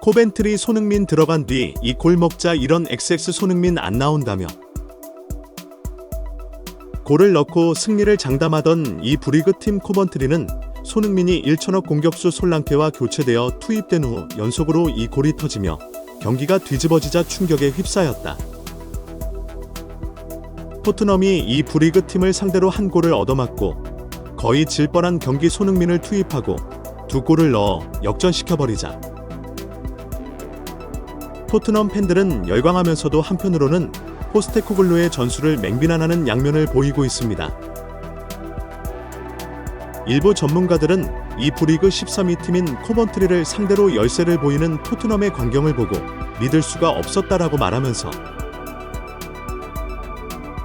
코벤트리 손흥민 들어간 뒤 이 골 먹자 이런 XX 손흥민 안 나온다며 골을 넣고 승리를 장담하던 이 브리그 팀 코벤트리는 손흥민이 1천억 공격수 솔랑케와 교체되어 투입된 후 연속으로 이 골이 터지며 경기가 뒤집어지자 충격에 휩싸였다. 토트넘이 이 브리그 팀을 상대로 한 골을 얻어맞고 거의 질 뻔한 경기 손흥민을 투입하고 두 골을 넣어 역전시켜버리자 토트넘 팬들은 열광하면서도 한편으로는 포스테코글루의 전술을 맹비난하는 양면을 보이고 있습니다. 일부 전문가들은 이 브리그 13위 팀인 코번트리를 상대로 열세를 보이는 토트넘의 광경을 보고 믿을 수가 없었다라고 말하면서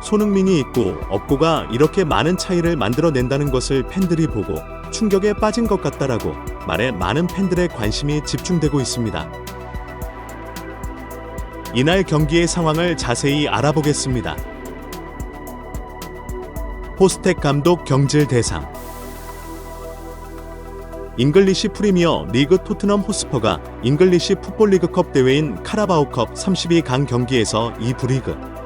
손흥민이 있고 없고가 이렇게 많은 차이를 만들어낸다는 것을 팬들이 보고 충격에 빠진 것 같다라고 말에 많은 팬들의 관심이 집중되고 있습니다. 이날 경기의 상황을 자세히 알아보겠습니다. 포스텍 감독 경질 대상 잉글리시 프리미어 리그 토트넘 호스퍼가 잉글리시 풋볼 리그컵 대회인 카라바오컵 32강 경기에서 이 브리그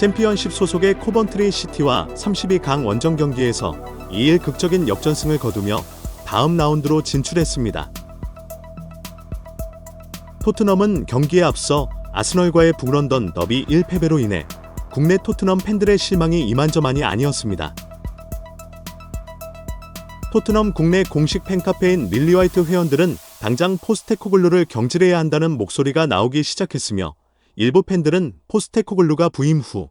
챔피언십 소속의 코번트리 시티와 32강 원정 경기에서 2일 극적인 역전승을 거두며 다음 라운드로 진출했습니다. 토트넘은 경기에 앞서 아스널과의 북런던 더비 1패배로 인해 국내 토트넘 팬들의 실망이 이만저만이 아니었습니다. 토트넘 국내 공식 팬카페인 밀리 화이트 회원들은 당장 포스테코글루를 경질해야 한다는 목소리가 나오기 시작했으며 일부 팬들은 포스테코글루가 부임 후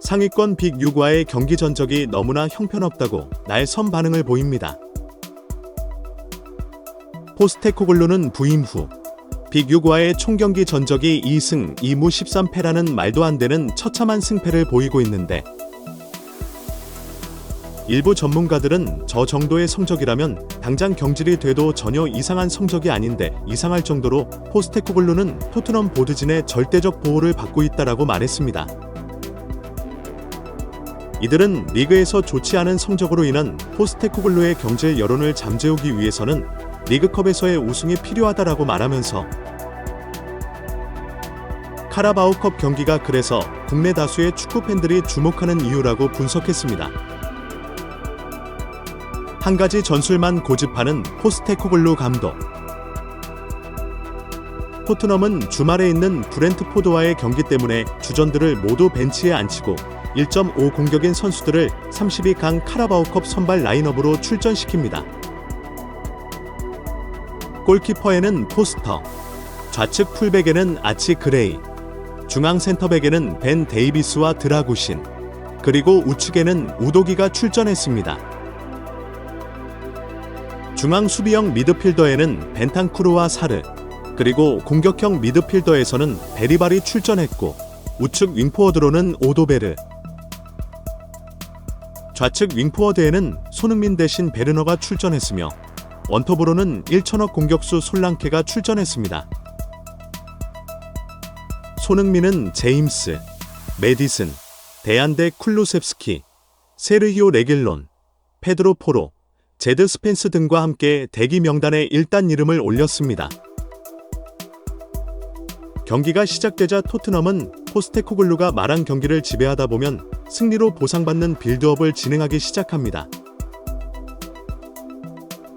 상위권 빅 6과의 경기 전적이 너무나 형편없다고 날선 반응을 보입니다. 포스테코글루는 부임 후 빅6과의 총경기 전적이 2승 2무 13패라는 말도 안 되는 처참한 승패를 보이고 있는데 일부 전문가들은 저 정도의 성적이라면 당장 경질이 돼도 전혀 이상한 성적이 아닌데 이상할 정도로 포스테코글루는 토트넘 보드진의 절대적 보호를 받고 있다라고 말했습니다. 이들은 리그에서 좋지 않은 성적으로 인한 포스테코글루의 경질 여론을 잠재우기 위해서는 리그컵에서의 우승이 필요하다라고 말하면서 카라바오컵 경기가 그래서 국내 다수의 축구 팬들이 주목하는 이유라고 분석했습니다. 한 가지 전술만 고집하는 포스테코글루 감독. 토트넘은 주말에 있는 브렌트포드와의 경기 때문에 주전들을 모두 벤치에 앉히고 1.5 공격인 선수들을 32강 카라바오컵 선발 라인업으로 출전시킵니다. 골키퍼에는 포스터, 좌측 풀백에는 아치 그레이, 중앙 센터백에는 벤 데이비스와 드라구신, 그리고 우측에는 우도기가 출전했습니다. 중앙 수비형 미드필더에는 벤탄쿠르와 사르, 그리고 공격형 미드필더에서는 베리발이 출전했고 우측 윙포워드로는 오도베르, 좌측 윙포워드에는 손흥민 대신 베르너가 출전했으며 원톱으로는 1천억 공격수 솔랑케가 출전했습니다. 손흥민은 제임스, 메디슨, 데안데 쿨루셉스키, 세르히오 레길론, 페드로 포로, 제드 스펜스 등과 함께 대기 명단에 일단 이름을 올렸습니다. 경기가 시작되자 토트넘은 포스테코글루가 말한 경기를 지배하다 보면 승리로 보상받는 빌드업을 진행하기 시작합니다.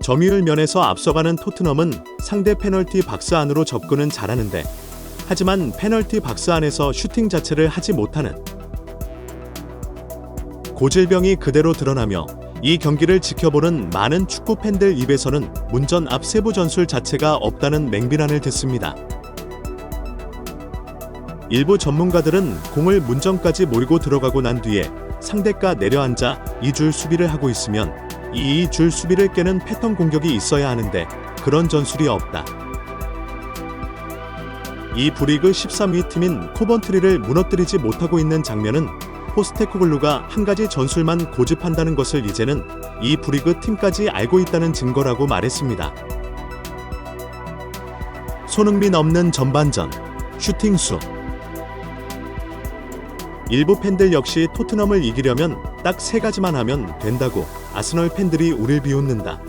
점유율 면에서 앞서가는 토트넘은 상대 페널티 박스 안으로 접근은 잘하는데 하지만 페널티 박스 안에서 슈팅 자체를 하지 못하는 고질병이 그대로 드러나며 이 경기를 지켜보는 많은 축구 팬들 입에서는 문전 앞 세부 전술 자체가 없다는 맹비난을 듣습니다. 일부 전문가들은 공을 문전까지 몰고 들어가고 난 뒤에 상대가 내려앉아 2줄 수비를 하고 있으면 이 2줄 수비를 깨는 패턴 공격이 있어야 하는데 그런 전술이 없다. 이 브리그 13위 팀인 코번트리를 무너뜨리지 못하고 있는 장면은 포스테코글루가 한 가지 전술만 고집한다는 것을 이제는 이 브리그 팀까지 알고 있다는 증거라고 말했습니다. 손흥민 없는 전반전 슈팅 수 일부 팬들 역시 토트넘을 이기려면 딱 세 가지만 하면 된다고 아스널 팬들이 우릴 비웃는다.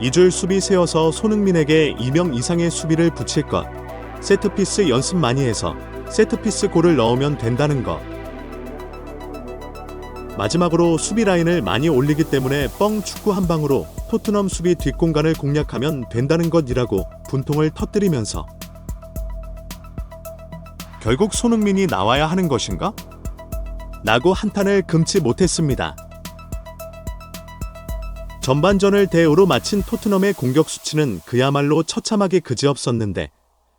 2줄 수비 세워서 손흥민에게 2명 이상의 수비를 붙일 것. 세트피스 연습 많이 해서 세트피스 골을 넣으면 된다는 것. 마지막으로 수비 라인을 많이 올리기 때문에 뻥 축구 한 방으로 토트넘 수비 뒷공간을 공략하면 된다는 것이라고 분통을 터뜨리면서 결국 손흥민이 나와야 하는 것인가? 라고 한탄을 금치 못했습니다. 전반전을 대우로 마친 토트넘의 공격 수치는 그야말로 처참하게 그지없었는데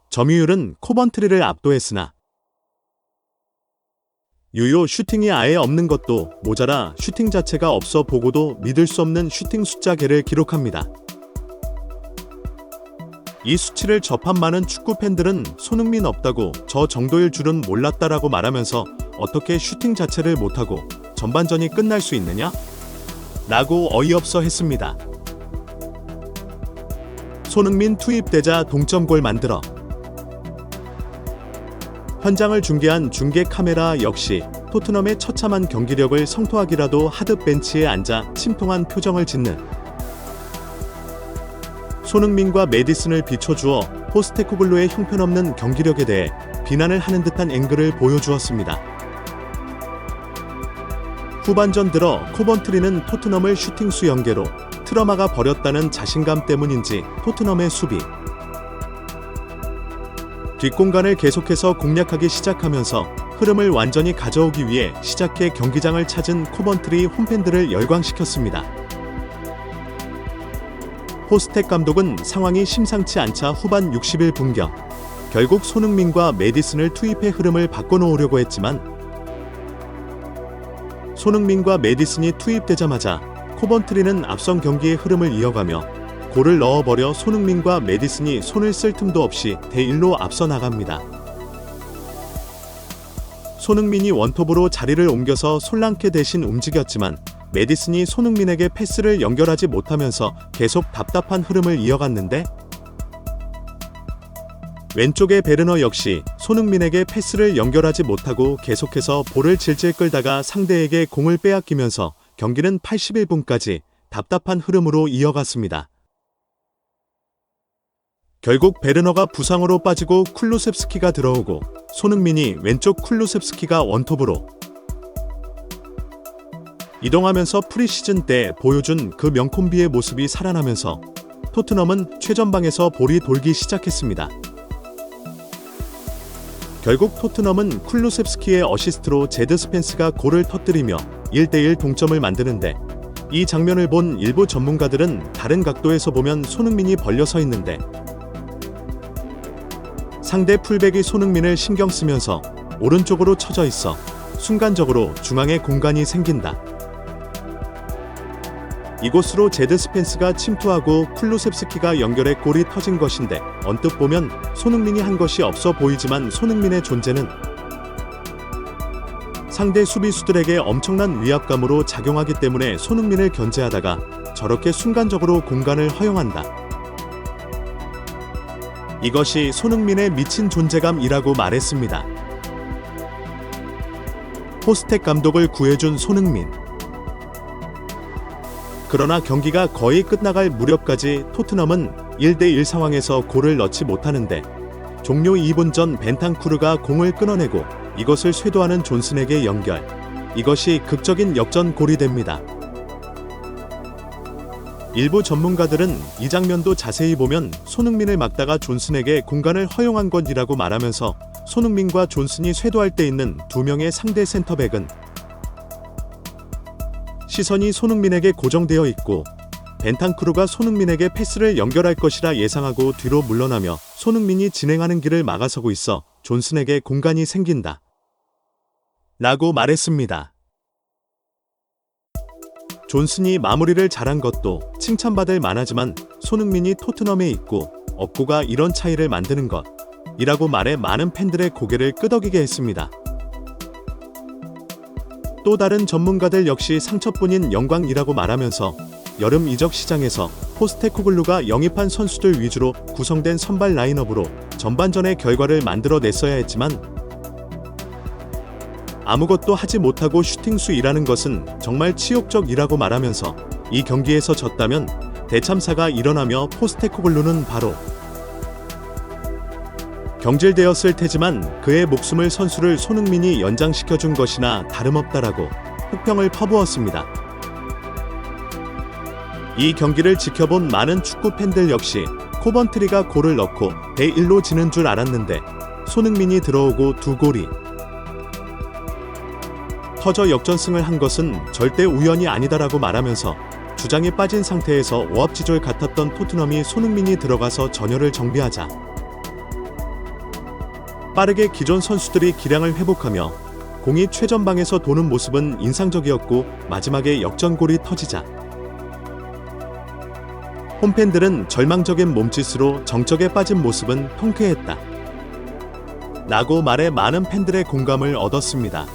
점유율은 코번트리를 압도했으나 유효 슈팅이 아예 없는 것도 모자라 슈팅 자체가 없어 보고도 믿을 수 없는 슈팅 숫자 개를 기록합니다. 이 수치를 접한 많은 축구 팬들은 손흥민 없다고 저 정도일 줄은 몰랐다라고 말하면서 어떻게 슈팅 자체를 못하고 전반전이 끝날 수 있느냐? 라고 어이없어 했습니다. 손흥민 투입되자 동점골 만들어 현장을 중계한 중계 카메라 역시 토트넘의 처참한 경기력을 성토하기라도 하드 벤치에 앉아 침통한 표정을 짓는 손흥민과 메디슨을 비춰주어 포스테코글로의 형편없는 경기력에 대해 비난을 하는 듯한 앵글을 보여주었습니다. 후반전 들어 코번트리는 토트넘을 슈팅 수 연계로 트러마가 버렸다는 자신감 때문인지 토트넘의 수비 뒷공간을 계속해서 공략하기 시작하면서 흐름을 완전히 가져오기 위해 시작해 경기장을 찾은 코번트리 홈팬들을 열광시켰습니다. 호스텍 감독은 상황이 심상치 않자 후반 60일 분경 결국 손흥민과 메디슨을 투입해 흐름을 바꿔놓으려고 했지만 손흥민과 메디슨이 투입되자마자 코번트리는 앞선 경기의 흐름을 이어가며 골을 넣어버려 손흥민과 메디슨이 손을 쓸 틈도 없이 대1로 앞서 나갑니다. 손흥민이 원톱으로 자리를 옮겨서 솔랑케 대신 움직였지만 메디슨이 손흥민에게 패스를 연결하지 못하면서 계속 답답한 흐름을 이어갔는데 왼쪽의 베르너 역시 손흥민에게 패스를 연결하지 못하고 계속해서 볼을 질질 끌다가 상대에게 공을 빼앗기면서 경기는 81분까지 답답한 흐름으로 이어갔습니다. 결국 베르너가 부상으로 빠지고 쿨루셉스키가 들어오고 손흥민이 왼쪽 쿨루셉스키가 원톱으로 이동하면서 프리시즌 때 보여준 그 명콤비의 모습이 살아나면서 토트넘은 최전방에서 볼이 돌기 시작했습니다. 결국 토트넘은 쿨루셉스키의 어시스트로 제드 스펜스가 골을 터뜨리며 1대1 동점을 만드는데 이 장면을 본 일부 전문가들은 다른 각도에서 보면 손흥민이 벌려 서 있는데 상대 풀백이 손흥민을 신경 쓰면서 오른쪽으로 쳐져 있어 순간적으로 중앙에 공간이 생긴다. 이곳으로 제드 스펜스가 침투하고 쿨루셉스키가 연결해 골이 터진 것인데 언뜻 보면 손흥민이 한 것이 없어 보이지만 손흥민의 존재는 상대 수비수들에게 엄청난 위압감으로 작용하기 때문에 손흥민을 견제하다가 저렇게 순간적으로 공간을 허용한다. 이것이 손흥민의 미친 존재감이라고 말했습니다. 호스텍 감독을 구해준 손흥민. 그러나 경기가 거의 끝나갈 무렵까지 토트넘은 1대1 상황에서 골을 넣지 못하는데 종료 2분 전 벤탄쿠르가 공을 끊어내고 이것을 쇄도하는 존슨에게 연결. 이것이 극적인 역전골이 됩니다. 일부 전문가들은 이 장면도 자세히 보면 손흥민을 막다가 존슨에게 공간을 허용한 것이라고 말하면서 손흥민과 존슨이 쇄도할 때 있는 두 명의 상대 센터백은 시선이 손흥민에게 고정되어 있고 벤탄크루가 손흥민에게 패스를 연결할 것이라 예상하고 뒤로 물러나며 손흥민이 진행하는 길을 막아서고 있어 존슨에게 공간이 생긴다. 라고 말했습니다. 존슨이 마무리를 잘한 것도 칭찬받을 만하지만 손흥민이 토트넘에 있고 없고가 이런 차이를 만드는 것 이라고 말해 많은 팬들의 고개를 끄덕이게 했습니다. 또 다른 전문가들 역시 상처뿐인 영광이라고 말하면서 여름 이적 시장에서 포스테코글루가 영입한 선수들 위주로 구성된 선발 라인업으로 전반전의 결과를 만들어냈어야 했지만 아무것도 하지 못하고 슈팅수 일하는 것은 정말 치욕적이라고 말하면서 이 경기에서 졌다면 대참사가 일어나며 포스테코글루는 바로 경질되었을 테지만 그의 목숨을 선수를 손흥민이 연장시켜준 것이나 다름없다라고 혹평을 퍼부었습니다. 이 경기를 지켜본 많은 축구 팬들 역시 코번트리가 골을 넣고 대1로 지는 줄 알았는데 손흥민이 들어오고 두 골이 터져 역전승을 한 것은 절대 우연이 아니다라고 말하면서 주장에 빠진 상태에서 오합지졸 같았던 토트넘이 손흥민이 들어가서 전열을 정비하자 빠르게 기존 선수들이 기량을 회복하며 공이 최전방에서 도는 모습은 인상적이었고 마지막에 역전골이 터지자 홈팬들은 절망적인 몸짓으로 정적에 빠진 모습은 통쾌했다. 라고 말해 많은 팬들의 공감을 얻었습니다.